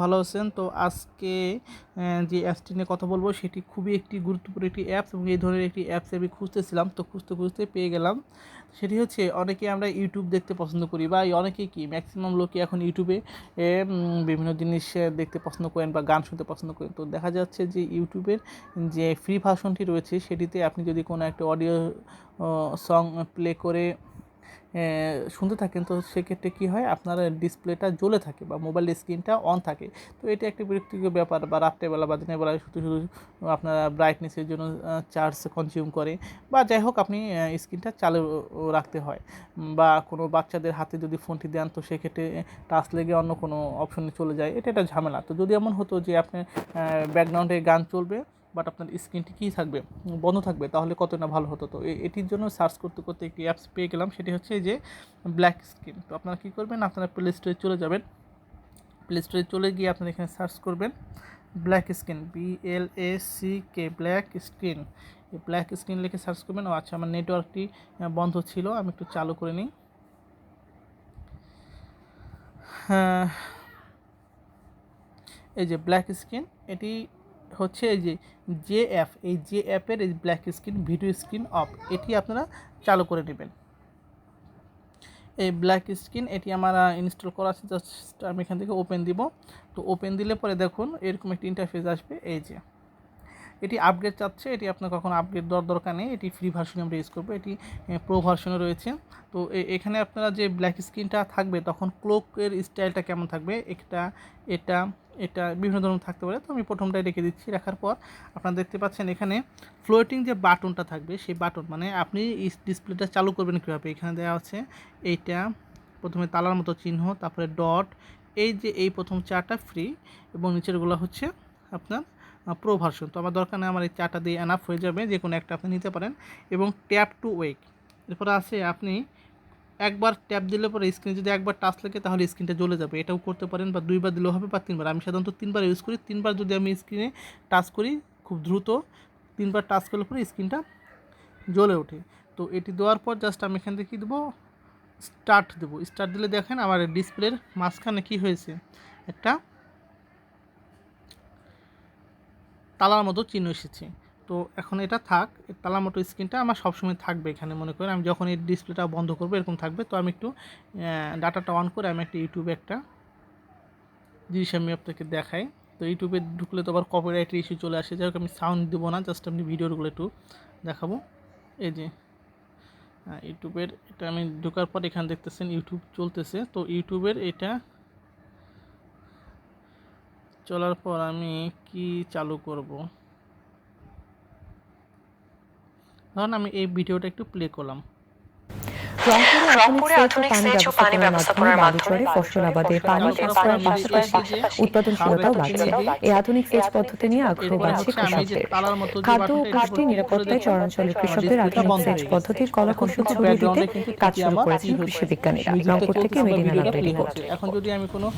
ভালো আছেন। তো আজকে যে অ্যাপসটি নিয়ে কথা বলব, সেটি খুবই একটি গুরুত্বপূর্ণ একটি অ্যাপস এবং এই ধরনের একটি অ্যাপস আমি খুঁজতেছিলাম। তো খুঁজতে খুঁজতে পেয়ে গেলাম। সেটি হচ্ছে, অনেকে আমরা ইউটিউব দেখতে পছন্দ করি বা অনেকে কি ম্যাক্সিমাম লোকে এখন ইউটিউবে বিভিন্ন জিনিস দেখতে পছন্দ করেন বা গান শুনতে পছন্দ করেন। তো দেখা যাচ্ছে যে ইউটিউবের যে ফ্রি ভার্সনটি রয়েছে, সেটিতে আপনি যদি কোনো একটা অডিও সং প্লে করে শুনতে থাকেন, তো সেক্ষেত্রে কী হয়? আপনার ডিসপ্লেটা জ্বলে থাকে বা মোবাইল স্ক্রিনটা অন থাকে। তো এটা একটা বিরক্তিকর ব্যাপার বা রাত্রেবেলা বা দিনের বেলা শুধু শুধু আপনার ব্রাইটনেসের জন্য চার্জ কনজিউম করে বা যাই হোক আপনি স্ক্রিনটা চালু রাখতে হয়। বা কোনো বাচ্চাদের হাতে যদি ফোনটি দেন, তো সেক্ষেত্রে টাচ লেগে অন্য কোনো অপশনে চলে যায়। এটা একটা ঝামেলা। তো যদি এমন হতো যে আপনার ব্যাকগ্রাউন্ডে গান চলবে বাট আপনার স্ক্রিনটি কী থাকবে? বন্ধ থাকবে, তাহলে কত না ভালো হতো? তো এটির জন্য সার্চ করতে করতে একটি অ্যাপস পেয়ে গেলাম, সেটি হচ্ছে যে ব্ল্যাক স্ক্রিন তো আপনারা কী করবেন? আপনারা প্লে স্টোরে চলে যাবেন। প্লে স্টোরে চলে গিয়ে আপনারা এখানে সার্চ করবেন black screen B L A C K black screen এই ব্ল্যাক স্ক্রিন লিখে সার্চ করবেন, ও আচ্ছা আমার নেটওয়ার্কটি বন্ধ ছিল, আমি একটু চালু করে নিই। হ্যাঁ এই যে ব্ল্যাক স্ক্রিন এটি হচ্ছে এই যে জে অ্যাপ এই জে অ্যাপের এই black screen video screen off এটি আপনারা চালু করে নেবেন। এই ব্ল্যাক স্ক্রিন এটি আমার ইনস্টল করা আছে জাস্ট আমি এখান থেকে ওপেন দিব। তো ওপেন দিলে পরে দেখুন, এরকম একটি ইন্টারফেস আসবে, এই যে। এটি আপগ্রেড চাচ্ছে, এটি আপনার কখনো আপগ্রেড দেওয়ার দরকার নেই, এটি ফ্রি ভার্সনে আমরা ইউজ করব, এটি প্রো ভার্সনে রয়েছে। তো এখানে আপনারা যে ব্ল্যাক স্ক্রিনটা থাকবে, তখন ক্লোকের স্টাইলটা কেমন থাকবে একটা এটা এটা বিভিন্ন ধরনের থাকতে পারে। তো আমি প্রথমটাই রেখে দিচ্ছি রাখার পর আপনারা দেখতে পাচ্ছেন এখানে ফ্লোটিং যে বাটনটা থাকবে, সেই বাটন মানে আপনি ডিসপ্লেটা চালু করবেন কীভাবে? এখানে দেওয়া আছে এইটা, প্রথমে তালার মতো চিহ্ন, তারপরে ডট এই যে এই প্রথম চারটা ফ্রি এবং নিচেরগুলো হচ্ছে আপনার প্রো ভার্সন তো আমার দরকার নেই, আমার এই চারটা দিয়ে এনাফ হয়ে যাবে যে কোনো একটা আপনি নিতে পারেন। এবং ট্যাপ টু ওয়েক এরপরে আছে আপনি একবার ট্যাপ দিলে পরে স্ক্রিনে যদি একবার টাচ লাগে তাহলে স্ক্রিনটা জ্বলে যাবে। এটাও করতে পারেন বা দুইবার দিলেও হবে বা তিনবার। আমি সাধারণত তিনবার ইউজ করি। তিনবার যদি আমি স্ক্রিনে টাচ করি খুব দ্রুত, তিনবার টাচ করলে পরে স্ক্রিনটা জ্বলে ওঠে। তো এটি দেওয়ার পর জাস্ট আমি এখান থেকে কী দেবো? স্টার্ট দেবো। স্টার্ট দিলে দেখেন আমার ডিসপ্লের মাঝখানে কী হয়েছে? একটা তালার মতো চিহ্ন এসেছে। তো এখন এটা থাক মতো স্ক্রিনটা আমার সবসময় থাকবে এখানে, মনে করেন। আমি যখন এই ডিসপ্লেটা বন্ধ করব, এরকম থাকবে। তো আমি একটু ডাটাটা অন করে আমি একটা ইউটিউবে একটা জিনিস আমি আপনাকে দেখাই। তো ইউটিউবে ঢুকলে তো আবার কপিরাইটের ইস্যু চলে আসে। যাই আমি সাউন্ড দেবো না জাস্ট আপনি ভিডিওগুলো একটু দেখাবো। এই যে ইউটিউবের এটা আমি ঢোকার পর এখানে দেখতেছেন ইউটিউব চলতেছে। তো ইউটিউবের এটা চলার পর আমি কি চালু করব? ধরুন আমি এই ভিডিওটা একটু প্লে করলাম। রংপুরে আধুনিক সেচ ও পানি ব্যবস্থাপনার মাধ্যমে ফসল আবাদে পানি ফসল পাশাপাশি উৎপাদনশীলতাও বাড়ছে। এই আধুনিক সেচ পদ্ধতি নিয়ে আগ্রহ বাড়ছে কৃষকদের। খাদ্য ও পুষ্টি নিরাপত্তায় চরাঞ্চলের কৃষকদের আধুনিক সেচ পদ্ধতির কলকৌশল ছড়িয়ে দিতে কাজ শুরু করেছেন কৃষি। বিজ্ঞানীরা রংপুর থেকে মেডিনা ভিডিওটা রিপোর্ট এখন যদি আমি কোনো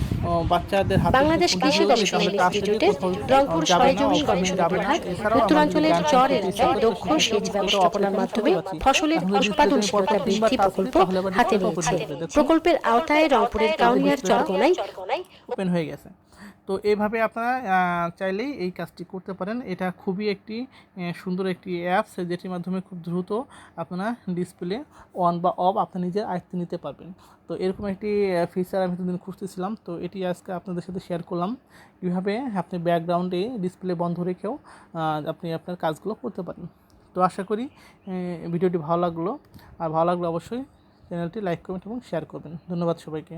বাচ্চাদের হাতে বাংলাদেশ কৃষি গবেষণা ইনস্টিটিউটের রংপুর সরেজমিন গবেষণা বিভাগ উত্তরাঞ্চলের চর এলাকায় দক্ষ সেচ ব্যবস্থাপনার মাধ্যমে ফসলের উৎপাদনশীলতা বৃদ্ধি প্রকল্প হাতে নিয়েছে। প্রকল্পের আওতায় রংপুরের কাউনিয়ার চরগোনায় ওপেন হয়ে গেছে। তো এইভাবে আপনারা চাইলেই এই কাজটি করতে পারেন। এটা খুবই একটি সুন্দর একটি অ্যাপস যেটির মাধ্যমে খুব দ্রুত আপনারা ডিসপ্লে অন বা অফ আপনার নিজের আয়ত্তে নিতে পারবেন। তো এরকম একটি ফিচার আমি দুদিন খুঁজতেছিলাম। তো এটি আজকে আপনাদের সাথে শেয়ার করলাম। কীভাবে আপনি ব্যাকগ্রাউন্ডে ডিসপ্লে বন্ধ রেখেও আপনি আপনার কাজগুলো করতে পারেন। তো আশা করি ভিডিওটি ভালো লাগল। আর ভালো লাগলে অবশ্যই চ্যানেলটি লাইক, কমেন্ট এবং শেয়ার করবেন। ধন্যবাদ সবাইকে।